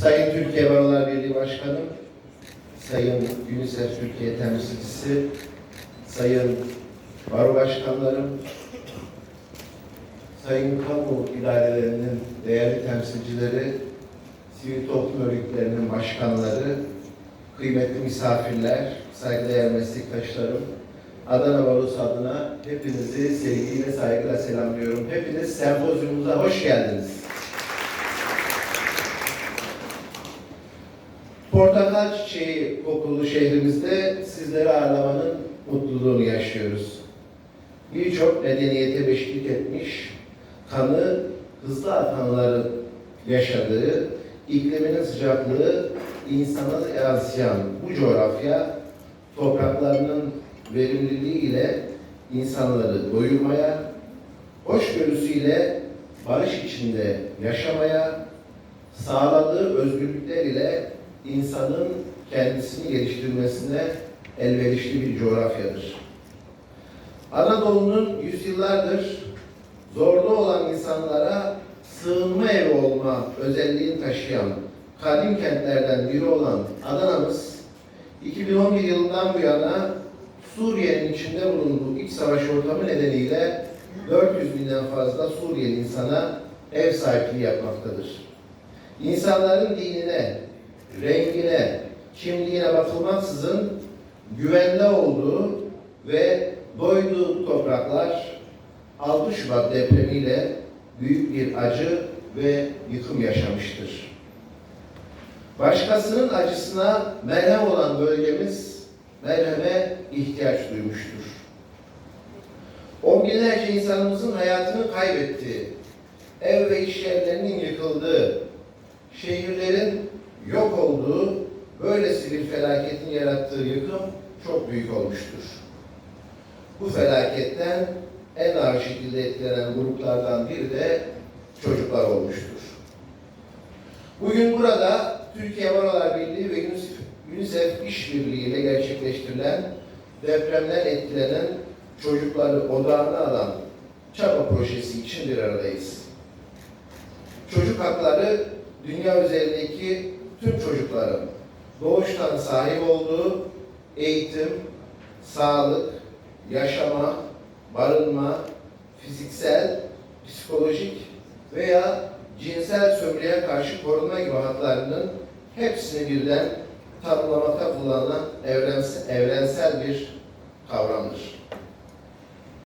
Sayın Türkiye Barolar Birliği Başkanım, Sayın UNICEF Türkiye Temsilcisi, Sayın Baro Başkanlarım, Sayın Kamu idarelerinin değerli temsilcileri, sivil toplum örgütlerinin başkanları, kıymetli misafirler, saygıdeğer meslektaşlarım, Adana Barosu adına hepinizi sevgiyle, saygıyla selamlıyorum. Hepiniz sempozyumumuza hoş geldiniz. Portakal çiçeği kokulu şehrimizde sizleri ağırlamanın mutluluğunu yaşıyoruz. Birçok medeniyete beşlik etmiş, kanı hızlı akanların yaşadığı, ikliminin sıcaklığı insana yansıyan bu coğrafya topraklarının verimliliğiyle insanları doyurmaya, hoşgörüsüyle barış içinde yaşamaya, sağladığı özgürlükler ile insanın kendisini geliştirmesine elverişli bir coğrafyadır. Anadolu'nun yüzyıllardır zorlu olan insanlara sığınma evi olma özelliğini taşıyan kadim kentlerden biri olan Adana'mız 2011 yılından bu yana Suriye'nin içinde bulunduğu iç savaş ortamı nedeniyle 400 binden fazla Suriyeli insana ev sahipliği yapmaktadır. İnsanların dinine, rengine, kimliğine bakılmaksızın güvende olduğu ve doyduğu topraklar 6 Şubat depremiyle büyük bir acı ve yıkım yaşamıştır. Başkasının acısına merhem olan bölgemiz merheme ihtiyaç duymuştur. On binlerce insanımızın hayatını kaybettiği, ev ve iş yerlerinin yıkıldığı, yok olduğu, böylesi bir felaketin yarattığı yıkım çok büyük olmuştur. Bu felaketten en ağır şekilde etkilenen gruplardan biri de çocuklar olmuştur. Bugün burada Türkiye Barolar Birliği ve UNICEF, UNICEF işbirliğiyle gerçekleştirilen depremden etkilenen çocukları odağına alan çaba projesi için bir aradayız. Çocuk hakları dünya üzerindeki tüm çocukların doğuştan sahip olduğu eğitim, sağlık, yaşama, barınma, fiziksel, psikolojik veya cinsel sömürüye karşı korunma gibi haklarının hepsini birden tanımlamakta kullanılan evrensel, evrensel bir kavramdır.